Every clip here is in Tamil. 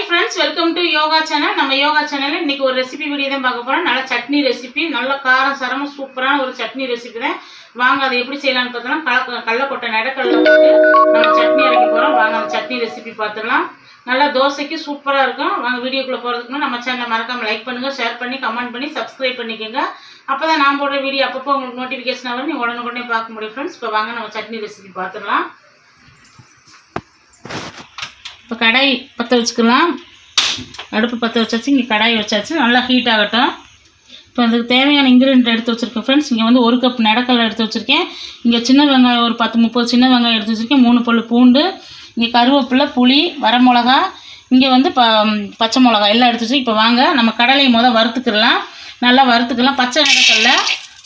Hi friends welcome to yoga channel நம்ம யோகா சேனலில் இன்னைக்கு ஒரு ரெசிபி வீடியோ தான் பார்க்க போகிறோம் நல்ல சட்னி ரெசிபி நல்ல காரம் சரம சூப்பரான ஒரு சட்னி ரெசிபி தான். வாங்க அதை எப்படி செய்யலாம்னு பார்த்தோம்னா கல கடலக்கொட்டை நடக்கடலை போட்டு நம்ம சட்னி இறக்கி போகிறோம் வாங்க அந்த சட்னி ரெசிபி பார்த்துடலாம். நல்லா தோசைக்கு சூப்பராக இருக்கும். வாங்க வீடியோக்குள்ளே போகிறதுக்கு நம்ம சேனலை மறக்காம லைக் பண்ணுங்கள் ஷேர் பண்ணி கமெண்ட் பண்ணி சப்ஸ்கிரைப் பண்ணிக்கோங்க. அப்போ தான் நான் போடுற வீடியோ அப்பப்போ உங்களுக்கு நோட்டிஃபிகேஷன் வரும். நீங்கள் உடனுக்குடனே பார்க்க முடியும் ஃப்ரெண்ட்ஸ் இப்போ வாங்க நம்ம சட்னி ரெசிபி பார்த்துடலாம். இப்போ கடாய் பற்ற வச்சுக்கலாம். அடுப்பு பற்ற வச்சாச்சு இங்கே கடாய் வச்சாச்சு. நல்லா ஹீட் ஆகட்டும். இப்போ அதுக்கு தேவையான இன்க்ரீடியன்ட் எடுத்து வச்சுருக்கேன் ஃப்ரெண்ட்ஸ் இங்கே வந்து ஒரு கப் நடக்கடலை எடுத்து வச்சுருக்கேன். இங்கே சின்ன வெங்காயம் ஒரு பத்து முப்பது சின்ன வெங்காயம் எடுத்து வச்சுருக்கேன். மூணு பல்லு பூண்டு இங்கே கருவேப்பிலை புளி வரமிளகா இங்கே வந்து ப பச்சை மிளகா எல்லாம் எடுத்து வச்சு இப்போ வாங்க நம்ம கடலையை மொதல் வறுத்துக்கிடலாம் நல்லா வறுத்துக்கலாம். பச்சை நடக்கடலை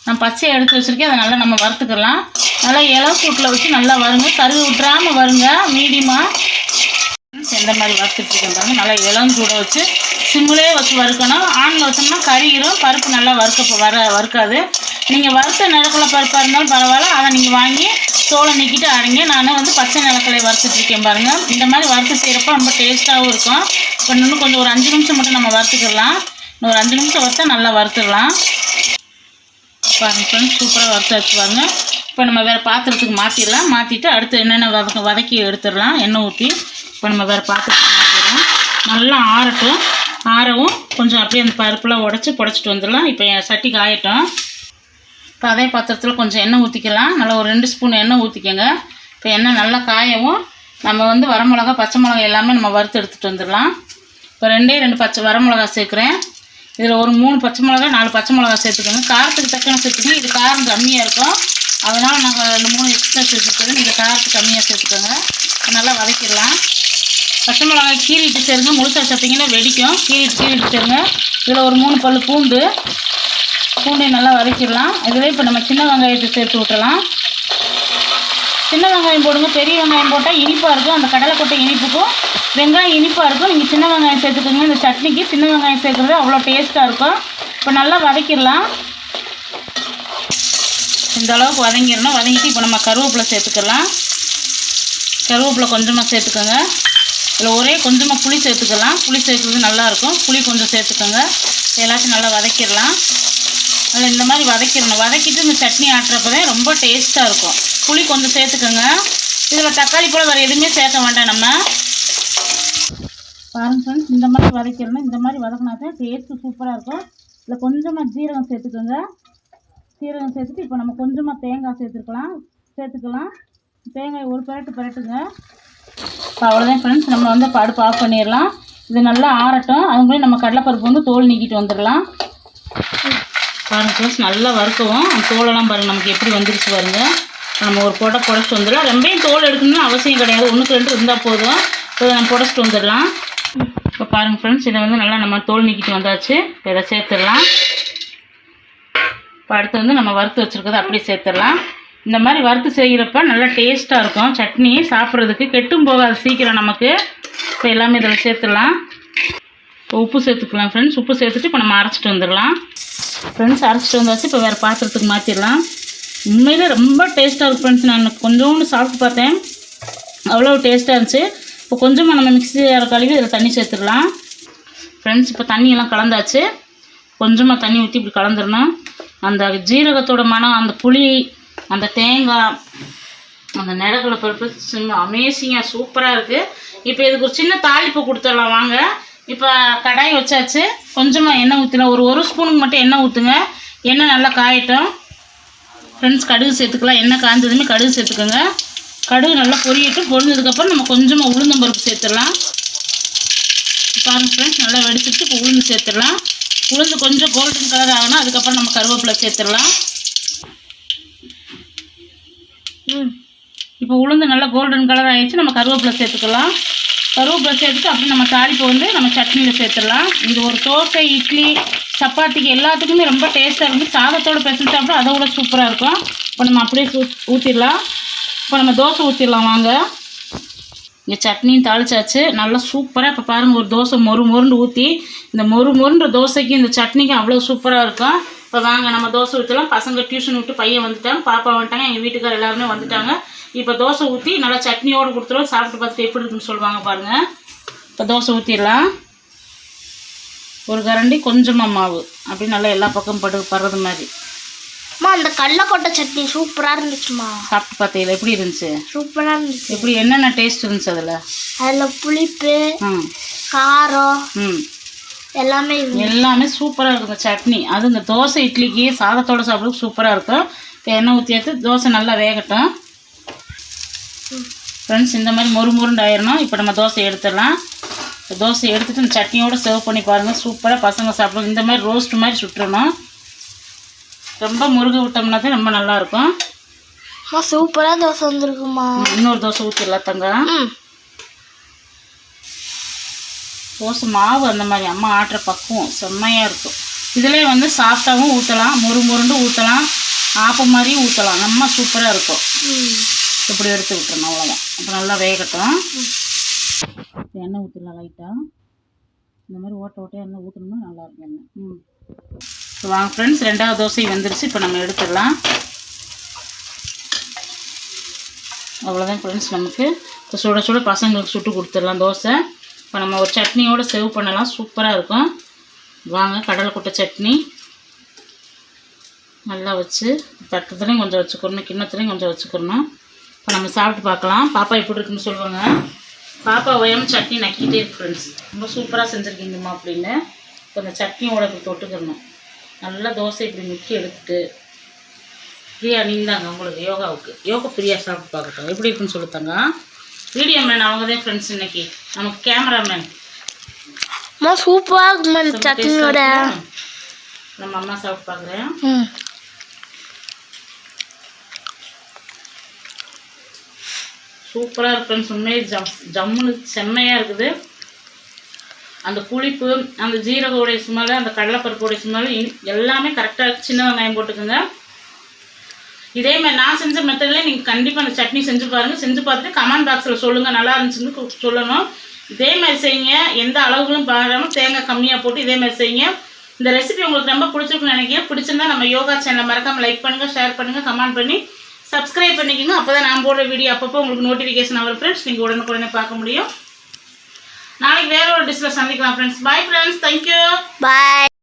நான் பச்சையை எடுத்து வச்சுருக்கேன். அதை நல்லா நம்ம வறுத்துக்கலாம். நல்லா இளவு கூட்டில் வச்சு நல்லா வருங்க. கருவி விட்டுறாமல் வருங்க. மீடியமாக எந்த மாதிரி வறுத்துட்ருக்கேன் பாருங்கள் நல்லா இளம் சூட வச்சு சிம்மிலே வச்சு வறுக்கணும். ஆனில் வச்சோம்னா கறிகிறோம் பருப்பு நல்லா வறுக்க வர வறுக்காது. நீங்கள் வறுத்த நிலக்கடலை பருப்பாக இருந்தாலும் பரவாயில்ல. அதை நீங்கள் வாங்கி தோலை நீக்கிட்டு அரைங்க. நான் வந்து பச்சை நிலக்கடலை வறுத்துட்ருக்கேன் பாருங்கள் இந்த மாதிரி வறுத்து செய்கிறப்ப ரொம்ப டேஸ்ட்டாகவும் இருக்கும். இப்போ இன்னும் கொஞ்சம் ஒரு அஞ்சு நிமிஷம் மட்டும் நம்ம வறுத்துக்கலாம். இன்னும் ஒரு அஞ்சு நிமிஷம் வறுத்தா நல்லா வறுத்துடலாம். பாருங்க ஃப்ரெண்ட்ஸ் சூப்பராக வறுத்து வச்சு பாருங்க. இப்போ நம்ம வேறு பாத்திரத்துக்கு மாற்றிடலாம் மாற்றிட்டு அடுத்து என்னென்ன வதக்க வதக்கி எடுத்துடலாம். எண்ணெய் ஊற்றி இப்போ நம்ம வேறு பார்த்துட்டு நல்லா ஆறட்டும். ஆறவும் கொஞ்சம் அப்படியே அந்த பருப்புலாம் உடச்சி புடச்சிட்டு வந்துடலாம். இப்போ என் சட்டி காயட்டும். இப்போ அதே பாத்திரத்தில் கொஞ்சம் எண்ணெய் ஊற்றிக்கலாம் நல்லா ஒரு ரெண்டு ஸ்பூன் எண்ணெய் ஊற்றிக்கோங்க இப்போ எண்ணெய் நல்லா காயவும். நம்ம வந்து வரமிளகா பச்சை மிளகா எல்லாமே நம்ம வறுத்து எடுத்துகிட்டு வந்துடலாம். இப்போ ரெண்டே ரெண்டு பச்சை வரமிளகா சேர்க்குறேன். இதில் ஒரு மூணு பச்சை மிளகா நாலு பச்சை மிளகா சேர்த்துக்கோங்க. காரத்துக்கு தக்கன சேர்த்துக்கோங்க. இது காரம் கம்மியாக இருக்கும். அதனால் நாங்கள் ரெண்டு மூணு எக்ஸ்ட்ரா சேர்த்துக்கிறோம் நீங்கள் காரத்து கம்மியாக சேர்த்துக்கோங்க. நல்லா வதக்கிடலாம். பச்சை மிளகாய் கீறிட்டு சேருங்க முழுசாக சேர்த்திங்கன்னா வெடிக்கும். கீறிட்டு கீறிட்டு சேருங்க இதில் ஒரு மூணு பல் பூண்டு. பூண்டை நல்லா வதக்கிடலாம். இதில் இப்போ நம்ம சின்ன வெங்காயத்தை சேர்த்து விட்டுலாம் சின்ன வெங்காயம் போடுங்க. பெரிய வெங்காயம் போட்டால் இனிப்பாக இருக்கும். அந்த கடலைக்கொட்டை இனிப்புக்கும் வெங்காயம் இனிப்பாக இருக்கும். நீங்கள் சின்ன வெங்காயம் சேர்த்துக்கோங்க. இந்த சட்னிக்கு சின்ன வெங்காயம் சேர்க்குறது அவ்வளோ டேஸ்ட்டாக இருக்கும். இப்போ நல்லா வதக்கிடலாம். இந்த அளவுக்கு வதங்கிடணும். வதங்கிட்டு இப்போ நம்ம கருவேப்பிலை சேர்த்துக்கலாம். கருவேப்பிலை கொஞ்சமாக சேர்த்துக்கோங்க. இதில் ஒரே கொஞ்சமாக புளி சேர்த்துக்கலாம். புளி சேர்க்குறது நல்லாயிருக்கும். புளி கொஞ்சம் சேர்த்துக்கோங்க. எல்லாத்தையும் நல்லா வதக்கிடலாம். நல்லா இந்த மாதிரி வதக்கிடணும். வதக்கிட்டு இந்த சட்னி ஆட்டுறப்பவே ரொம்ப டேஸ்ட்டாக இருக்கும். புளி கொஞ்சம் சேர்த்துக்கோங்க. இதில் தக்காளி போல் வேறு எதுவுமே சேர்க்க வேண்டாம் நம்ம. பாருங்க ஃப்ரெண்ட்ஸ் இந்த மாதிரி வதக்கிடணும். இந்த மாதிரி வதக்கினா தான் டேஸ்ட்டு சூப்பராக இருக்கும். இதில் கொஞ்சமாக ஜீரகம் சேர்த்துக்கோங்க. சீரகம் சேர்த்துட்டு இப்போ நம்ம கொஞ்சமாக தேங்காய் சேர்த்துக்கலாம் சேர்த்துக்கலாம். தேங்காய் ஒரு பரட்டு பரட்டுங்க. அவ்வளோதான் ஃப்ரெண்ட்ஸ் நம்ம வந்து இப்போ பாஃப் ஆஃப் பண்ணிடலாம். இது நல்லா ஆறட்டும். அதுக்குள்ளே நம்ம கடலைப்பருப்பு வந்து தோல் நீக்கிட்டு வந்துடலாம். பாருங்கள் ஃப்ரெண்ட்ஸ் நல்லா வறுக்கவும். அந்த தோலெல்லாம் பாருங்கள் நமக்கு எப்படி வந்துருச்சு பாருங்க. நம்ம ஒரு புடை புடச்சிட்டு வந்துடலாம். ரொம்பையும் தோல் எடுக்கணும்னு அவசியம் கிடையாது. ஒன்றுக்கு ரெண்டு இருந்தால் போதும். இப்போ நம்ம புடச்சிட்டு வந்துடலாம். இப்போ பாருங்கள் ஃப்ரெண்ட்ஸ் இதை வந்து நல்லா நம்ம தோல் நீக்கிட்டு வந்தாச்சு. இப்போ இதை சேர்த்துடலாம். இப்போ அடுத்து வந்து நம்ம வறுத்து வச்சுருக்கதை அப்படியே சேர்த்துடலாம். இந்த மாதிரி வறுத்து செய்கிறப்ப நல்லா டேஸ்ட்டாக இருக்கும். சட்னி சாப்பிட்றதுக்கு கெட்டும் போகாது சீக்கிரம் நமக்கு. இப்போ எல்லாமே இதில் சேர்த்துடலாம். இப்போ உப்பு சேர்த்துக்கலாம் ஃப்ரெண்ட்ஸ் உப்பு சேர்த்துட்டு இப்போ நம்ம அரைச்சிட்டு வந்துடலாம். ஃப்ரெண்ட்ஸ் அரைச்சிட்டு வந்தாச்சு. இப்போ வேறு பாத்திரத்துக்கு மாற்றிடலாம் உண்மையிலே ரொம்ப டேஸ்ட்டாக இருக்கும் ஃப்ரெண்ட்ஸ் நான் கொஞ்சோண்டு சாப்பிட்டு பார்த்தேன். அவ்வளோ டேஸ்ட்டாக இருந்துச்சு. இப்போ கொஞ்சமாக நம்ம மிக்ஸி அரை கழுவி இதில் தண்ணி சேர்த்துடலாம். ஃப்ரெண்ட்ஸ் இப்போ தண்ணியெல்லாம் கலந்தாச்சு. கொஞ்சமாக தண்ணி ஊற்றி இப்படி கலந்துடணும். அந்த ஜீரகத்தோட மனம் அந்த புளி அந்த தேங்காய் அந்த நிலக்கடலை பருப்பு சின்ன அமேசிங்காக சூப்பராக இருக்குது இப்போ இதுக்கு ஒரு சின்ன தாளிப்பு கொடுத்துடலாம் வாங்க. இப்போ கடாய் வச்சாச்சு. கொஞ்சமாக எண்ணெய் ஊற்றினா ஒரு ஒரு ஸ்பூனுக்கு மட்டும் எண்ணெய் ஊற்றுங்க எண்ணெய் நல்லா காயட்டும். ஃப்ரெண்ட்ஸ் கடுகு சேர்த்துக்கலாம். எண்ணெய் காய்ஞ்சதுமே கடுகு சேர்த்துக்கோங்க. கடுகு நல்லா பொரியட்டு பொரிஞ்சதுக்கப்புறம் நம்ம கொஞ்சமாக உளுந்தம்பருப்பு சேர்த்துடலாம். பாருங்க ஃப்ரெண்ட்ஸ் நல்லா வெடிச்சிட்டு இப்போ உளுந்து சேர்த்துடலாம். உளுந்து கொஞ்சம் கோல்டன் கலர் ஆகணும். அதுக்கப்புறம் நம்ம கருவேப்பிலை சேர்த்துடலாம் ம் இப்போ உளுந்து நல்லா கோல்டன் கலர் ஆகிடுச்சு நம்ம கருவேப்பிலை சேர்த்துக்கலாம். கருவேப்பிலை சேர்த்துட்டு அப்படி நம்ம தாளிப்பை வந்து நம்ம சட்னியில் சேர்த்துடலாம். இது ஒரு தோசை இட்லி சப்பாத்திக்கு எல்லாத்துக்குமே ரொம்ப டேஸ்ட்டாக இருக்கும் சாதத்தோடு பிசைஞ்சு சாப்பிட்டா அதை விட சூப்பராக இருக்கும். இப்போ நம்ம அப்படியே ஊற்றிடலாம் இப்போ நம்ம தோசை ஊற்றிடலாம் வாங்க. இங்கே சட்னியும் தாளிச்சாச்சு. நல்லா சூப்பராக இப்போ பாருங்கள் ஒரு தோசை மொறு மொருண்டு ஊற்றி இந்த மொறு மொருன்ற தோசைக்கு இந்த சட்னிக்கு அவ்வளோ சூப்பராக இருக்கும். இப்போ வாங்க நம்ம தோசை ஊற்றலாம் பசங்க டியூஷன் விட்டு பையன் வந்துட்டாங்க பாப்பா வந்துட்டாங்க எங்கள் வீட்டுக்கார் எல்லாருமே வந்துட்டாங்க. இப்போ தோசை ஊற்றி நல்லா சட்னியோடு கொடுத்துருவோம். சாப்பிட்டு பார்த்துட்டு எப்படி இருக்குன்னு சொல்லுவாங்க பாருங்கள் இப்போ தோசை ஊற்றிடலாம் ஒரு கரண்டி கொஞ்சமாக மாவு. அப்படி நல்லா எல்லா பக்கம் படு படுறது மாதிரி. அம்மா அந்த கடலக்கொட்டை சட்னி சூப்பராக இருந்துச்சுமா சாப்பிட்டு பார்த்தீங்களா எப்படி இருந்துச்சு? சூப்பராக இருந்துச்சு. எப்படி என்னென்ன டேஸ்ட் இருந்துச்சு அதில்? அதில் புளிப்பு ம். காரம் ம். எல்லாமே எல்லாமே சூப்பராக இருக்கும் சட்னி. அது இந்த தோசை இட்லிக்கு சாதத்தோட சாப்பிட்றதுக்கு சூப்பராக இருக்கும். இப்போ எண்ணெய் ஊற்றி எடுத்து தோசை நல்லா வேகட்டும். ஃப்ரெண்ட்ஸ் இந்த மாதிரி மொறு முருண்டு ஆயிரணும். இப்போ நம்ம தோசை எடுத்துடலாம். இப்போ தோசை எடுத்துட்டு இந்த சட்னியோட சர்வ் பண்ணி பாருங்கள் சூப்பராக பசங்க சாப்பிடுவோம் இந்த மாதிரி ரோஸ்ட் மாதிரி சுட்டுறணும். ரொம்ப முருக விட்டோம்னா தான் ரொம்ப நல்லாயிருக்கும் சூப்பராக தோசை வந்திருக்குமா இன்னொரு தோசை ஊற்றிடலாம் தங்க தோசை மாவு அந்த மாதிரி அம்மா ஆட்டுற பக்குவம் செம்மையாக இருக்கும். இதிலே வந்து சாஃப்டாகவும் ஊற்றலாம் முறு முருண்டு ஊற்றலாம் ஆப்பம் மாதிரியும் ஊற்றலாம் நம்ம சூப்பராக இருக்கும். இப்படி எடுத்து விட்டுறணும் அவ்வளோதான் அப்போ நல்லா வேகட்டும். எண்ணெய் ஊற்றிடலாம் லைட்டாக இந்த மாதிரி ஓட்ட ஓட்டையாக எண்ணெய் ஊற்றணும்னா நல்லாயிருக்கும் எண்ணெய். ம். இப்போ வாங்க ஃப்ரெண்ட்ஸ் ரெண்டாவது தோசை வந்துருச்சு. இப்போ நம்ம எடுத்துடலாம். அவ்வளோதான் ஃப்ரெண்ட்ஸ் நமக்கு. இப்போ சுட சுட பசங்களுக்கு சுட்டு கொடுத்துடலாம் தோசை. இப்போ நம்ம ஒரு சட்னியோடு சர்வ் பண்ணலாம். சூப்பராக இருக்கும். வாங்க கடலைக்கொட்டை சட்னி. நல்லா வச்சு தட்டத்துலேயும் கொஞ்சம் வச்சுக்கணும் கிண்ணத்துலேயும் கொஞ்சம் வச்சுக்கணும். இப்போ நம்ம சாப்பிட்டு பார்க்கலாம். பாப்பா எப்படி இருக்குன்னு சொல்லுவாங்க. பாப்பா ஒயம் சட்னி நக்கிட்டே இருக்கு ஃப்ரெண்ட்ஸ் ரொம்ப சூப்பராக செஞ்சுருக்கீங்கம்மா அப்படின்னு. இப்போ இந்த சட்னியோட இப்படி தொட்டுக்கணும். நல்லா தோசை இப்படி முக்கி எடுத்துட்டு ஃப்ரீயாக நீந்தாங்க உங்களுக்கு யோகாவுக்கு. யோகா ஃப்ரீயாக சாப்பிட்டு பார்க்கட்டும். எப்படி இருக்குன்னு சொல்லுத்தாங்க வீடியோ மேன் அவங்க தான் ஃப்ரெண்ட்ஸ் இன்னைக்கு. நமக்கு கேமராமேன் அம்மா சூப்பராக இருக்குமா சட்னியோட? நம்ம அம்மா சாப்பிட்டு பார்க்குறேன் சூப்பராக இருக்கு ஃப்ரெண்ட்ஸ் உண்மையே ஜம் ஜம்முன்னு செம்மையாக இருக்குது. அந்த புளிப்பு அந்த ஜீரகோடைய ஸ்மெல் அந்த கடலைப்பருப்புடைய ஸ்மெல் எல்லாமே கரெக்டாக சின்ன வெங்காயம் போட்டுக்கோங்க. இதே மாதிரி நான் செஞ்ச மெத்தடில் நீங்கள் கண்டிப்பாக அந்த சட்னி செஞ்சு பாருங்கள் செஞ்சு பார்த்துட்டு கமெண்ட் பாக்ஸில் சொல்லுங்கள் நல்லா இருந்துச்சுன்னு சொல்லணும். இதே மாதிரி செய்யுங்க. எந்த அளவுகளும் பாராமல் தேங்காய் கம்மியாக போட்டு இதே மாதிரி செய்யுங்க. இந்த ரெசிபி உங்களுக்கு ரொம்ப பிடிச்சிருக்குன்னு நினைக்கிறேன். பிடிச்சிருந்தா நம்ம யோகா சேனலை மறக்காமல் லைக் பண்ணுங்கள் ஷேர் பண்ணுங்கள் கமெண்ட் பண்ணி சப்ஸ்கிரைப் பண்ணிக்கோங்க. அப்போ தான் நான் போடுற வீடியோ அப்பப்போ உங்களுக்கு நோட்டிஃபிகேஷன் வரும் ஃப்ரெண்ட்ஸ் நீங்கள் உடனுக்குடனே பார்க்க முடியும். நாளைக்கு வேற ஒரு டிஷ்ஷில் சந்திக்கலாம் friends bye friends thank you bye